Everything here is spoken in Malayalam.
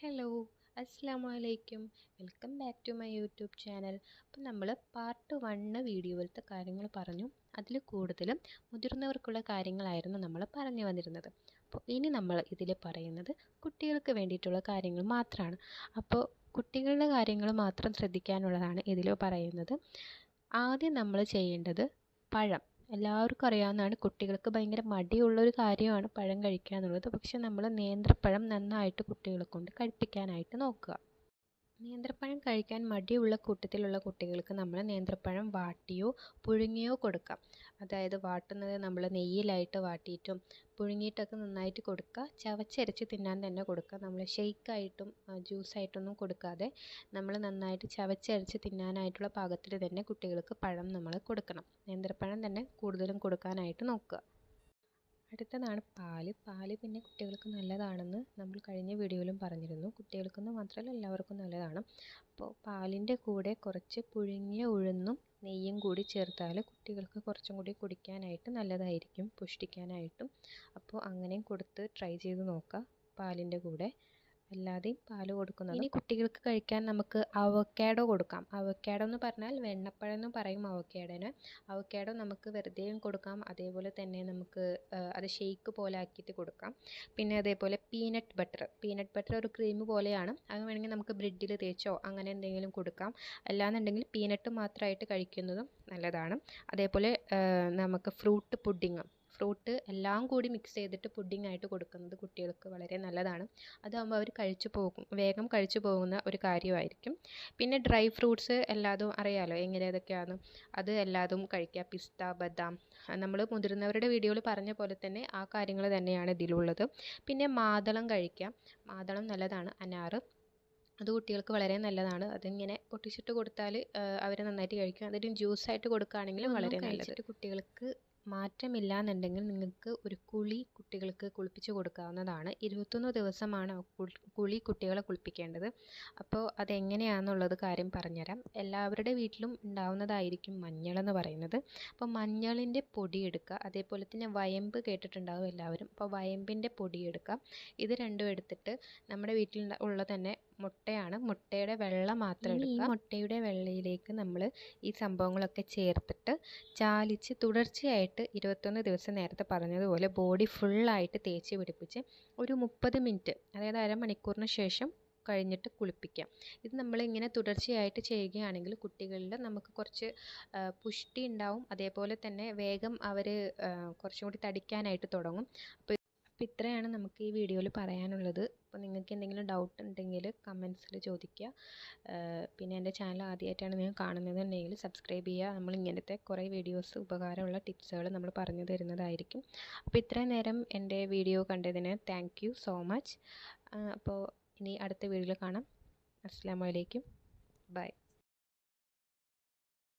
ഹലോ അസ്സാമു അലൈക്കും welcome back to my YouTube channel അപ്പം നമ്മൾ പാർട്ട് വണ്ണ് വീഡിയോയിലത്തെ കാര്യങ്ങൾ പറഞ്ഞു. അതിൽ കൂടുതലും മുതിർന്നവർക്കുള്ള കാര്യങ്ങളായിരുന്നു നമ്മൾ പറഞ്ഞു വന്നിരുന്നത്. അപ്പോൾ ഇനി നമ്മൾ ഇതിൽ പറയുന്നത് കുട്ടികൾക്ക് വേണ്ടിയിട്ടുള്ള കാര്യങ്ങൾ മാത്രമാണ്. അപ്പോൾ കുട്ടികളുടെ കാര്യങ്ങൾ മാത്രം ശ്രദ്ധിക്കാനുള്ളതാണ് ഇതിൽ പറയുന്നത്. ആദ്യം നമ്മൾ ചെയ്യേണ്ടത് പഴം. എല്ലാവർക്കും അറിയാവുന്നതാണ് കുട്ടികൾക്ക് ഭയങ്കര മടിയുള്ളൊരു കാര്യമാണ് പഴം കഴിക്കുക എന്നുള്ളത് പക്ഷെ നമ്മൾ നേന്ത്രപ്പഴം നന്നായിട്ട് കുട്ടികളെ കൊണ്ട് കഴിപ്പിക്കാനായിട്ട് നോക്കുക. നേന്ത്രപ്പഴം കഴിക്കാൻ മടിയുള്ള കൂട്ടത്തിലുള്ള കുട്ടികൾക്ക് നമ്മൾ നേന്ത്രപ്പഴം വാട്ടിയോ പുഴുങ്ങിയോ കൊടുക്കാം. അതായത് വാട്ടുന്നത് നമ്മൾ നെയ്യിലായിട്ട് വാട്ടിയിട്ടും പുഴുങ്ങിയിട്ടൊക്കെ നന്നായിട്ട് കൊടുക്കുക. ചവച്ചരച്ച് തിന്നാൻ തന്നെ കൊടുക്കുക. നമ്മൾ ഷെയ്ക്കായിട്ടും ജ്യൂസായിട്ടൊന്നും കൊടുക്കാതെ നമ്മൾ നന്നായിട്ട് ചവച്ചരച്ച് തിന്നാനായിട്ടുള്ള പാകത്തിൽ തന്നെ കുട്ടികൾക്ക് പഴം നമ്മൾ കൊടുക്കണം. നേന്ത്രപ്പഴം തന്നെ കൂടുതലും കൊടുക്കാനായിട്ട് നോക്കുക. അടുത്തതാണ് പാൽ. പാൽ പിന്നെ കുട്ടികൾക്ക് നല്ലതാണെന്ന് നമ്മൾ കഴിഞ്ഞ വീഡിയോയിലും പറഞ്ഞിരുന്നു. കുട്ടികൾക്കെന്ന് മാത്രമല്ല എല്ലാവർക്കും നല്ലതാണ്. അപ്പോൾ പാലിന്റെ കൂടെ കുറച്ച് പുഴുങ്ങിയ ഉഴുന്നും നെയ്യും കൂടി ചേർത്താൽ കുട്ടികൾക്ക് കുറച്ചും കൂടി കുടിക്കാനായിട്ട് നല്ലതായിരിക്കും പുഷ്ടിക്കാനായിട്ടും. അപ്പോൾ അങ്ങനെയും കൊടുത്ത് ട്രൈ ചെയ്ത് നോക്കുക പാലിന്റെ കൂടെ. അല്ലാതെയും പാൽ കൊടുക്കുന്നത്. ഇനി കുട്ടികൾക്ക് കഴിക്കാൻ നമുക്ക് അവക്കാഡോ കൊടുക്കാം. അവക്കാഡോ എന്ന് പറഞ്ഞാൽ വെണ്ണപ്പഴം എന്ന് പറയും അവക്കാഡോന് അവക്കാഡോ നമുക്ക് വെറുതെയും കൊടുക്കാം. അതേപോലെ തന്നെ നമുക്ക് അത് ഷെയ്ക്ക് പോലെ ആക്കിയിട്ട് കൊടുക്കാം. പിന്നെ അതേപോലെ പീനട്ട് ബട്ടർ. പീനട്ട് ബട്ടർ ഒരു ക്രീം പോലെയാണ്. അത് വേണമെങ്കിൽ നമുക്ക് ബ്രെഡിൽ തേച്ചോ അങ്ങനെ എന്തെങ്കിലും കൊടുക്കാം. അല്ലാന്നുണ്ടെങ്കിൽ പീനട്ട് മാത്രമായിട്ട് കഴിക്കുന്നതും നല്ലതാണ്. അതേപോലെ നമുക്ക് ഫ്രൂട്ട് പുഡിങ് ഫ്രൂട്ട് എല്ലാം കൂടി മിക്സ് ചെയ്തിട്ട് പുഡിംഗ് ആയിട്ട് കൊടുക്കുന്നത് കുട്ടികൾക്ക് വളരെ നല്ലതാണ്. അതാകുമ്പോൾ അവർ കഴിച്ചു പോകും വേഗം കഴിച്ചു പോകുന്ന ഒരു കാര്യമായിരിക്കും. പിന്നെ ഡ്രൈ ഫ്രൂട്ട്സ് എല്ലാതും അറിയാലോ എങ്ങനെ ഏതൊക്കെയാണ് അത് എല്ലാതും കഴിക്കുക. പിസ്ത ബദാം നമ്മൾ മുതിർന്നവരുടെ വീഡിയോയിൽ പറഞ്ഞ പോലെ തന്നെ ആ കാര്യങ്ങൾ തന്നെയാണ് ഇതിലുള്ളത്. പിന്നെ മാതളം കഴിക്കാം മാതളം നല്ലതാണ് അനാറ്. അത് കുട്ടികൾക്ക് വളരെ നല്ലതാണ്. അതിങ്ങനെ പൊട്ടിച്ചിട്ട് കൊടുത്താൽ അവർ നന്നായിട്ട് കഴിക്കും. അതിന് ജ്യൂസായിട്ട് കൊടുക്കുകയാണെങ്കിൽ വളരെ നല്ലത്. കുട്ടികൾക്ക് മാറ്റമില്ല എന്നുണ്ടെങ്കിൽ നിങ്ങൾക്ക് ഒരു കുളി കുട്ടികൾക്ക് കുളിപ്പിച്ച് കൊടുക്കാവുന്നതാണ്. ഇരുപത്തൊന്ന് ദിവസമാണ് കുളി കുട്ടികളെ കുളിപ്പിക്കേണ്ടത്. അപ്പോൾ അതെങ്ങനെയാണെന്നുള്ളത് കാര്യം പറഞ്ഞുതരാം. എല്ലാവരുടെ വീട്ടിലും ഉണ്ടാവുന്നതായിരിക്കും മഞ്ഞൾ എന്ന് പറയുന്നത്. അപ്പോൾ മഞ്ഞളിന്റെ പൊടി എടുക്കുക. അതേപോലെ തന്നെ വയമ്പ് കേട്ടിട്ടുണ്ടാവും എല്ലാവരും. അപ്പോൾ വയമ്പിന്റെ പൊടി എടുക്കുക. ഇത് രണ്ടും എടുത്തിട്ട് നമ്മുടെ വീട്ടിൽ ഉള്ള തന്നെ മുട്ടയാണ്. മുട്ടയുടെ വെള്ള മാത്രം എടുക്കുക. മുട്ടയുടെ വെള്ളയിലേക്ക് നമ്മൾ ഈ സംഭവങ്ങളൊക്കെ ചേർത്തിട്ട് ചാലിച്ച് തുടർച്ചയായിട്ട് ഇരുപത്തൊന്ന് ദിവസം നേരത്തെ പറഞ്ഞതുപോലെ ബോഡി ഫുള്ളായിട്ട് തേച്ച് പിടിപ്പിച്ച് ഒരു മുപ്പത് മിനിറ്റ് അതായത് അരമണിക്കൂറിന് ശേഷം കഴിഞ്ഞിട്ട് കുളിപ്പിക്കാം ഇത് നമ്മളിങ്ങനെ തുടർച്ചയായിട്ട് ചെയ്യുകയാണെങ്കിൽ കുട്ടികളിൽ നമുക്ക് കുറച്ച് പുഷ്ടി ഉണ്ടാവും. അതേപോലെ തന്നെ വേഗം അവർ കുറച്ചും കൂടി തടിക്കാനായിട്ട് തുടങ്ങും. അപ്പോൾ അപ്പോൾ ഇത്രയാണ് നമുക്ക് ഈ വീഡിയോയിൽ പറയാനുള്ളത്. അപ്പോൾ നിങ്ങൾക്ക് എന്തെങ്കിലും ഡൗട്ട് ഉണ്ടെങ്കിൽ കമൻസിൽ ചോദിക്കുക. പിന്നെ എന്റെ ചാനൽ ആദ്യമായിട്ടാണ് നിങ്ങൾ കാണുന്നതെന്നുണ്ടെങ്കിൽ സബ്സ്ക്രൈബ് ചെയ്യുക. നമ്മൾ ഇങ്ങനത്തെ കുറേ വീഡിയോസ് ഉപകാരമുള്ള ടിപ്സുകൾ നമ്മൾ പറഞ്ഞു തരുന്നതായിരിക്കും. അപ്പോൾ ഇത്രയും നേരം എന്റെ വീഡിയോ കണ്ടതിന് താങ്ക് സോ മച്ച് അപ്പോൾ ഇനി അടുത്ത വീഡിയോയിൽ കാണാം. അസ്സാം വലൈക്കും ബൈ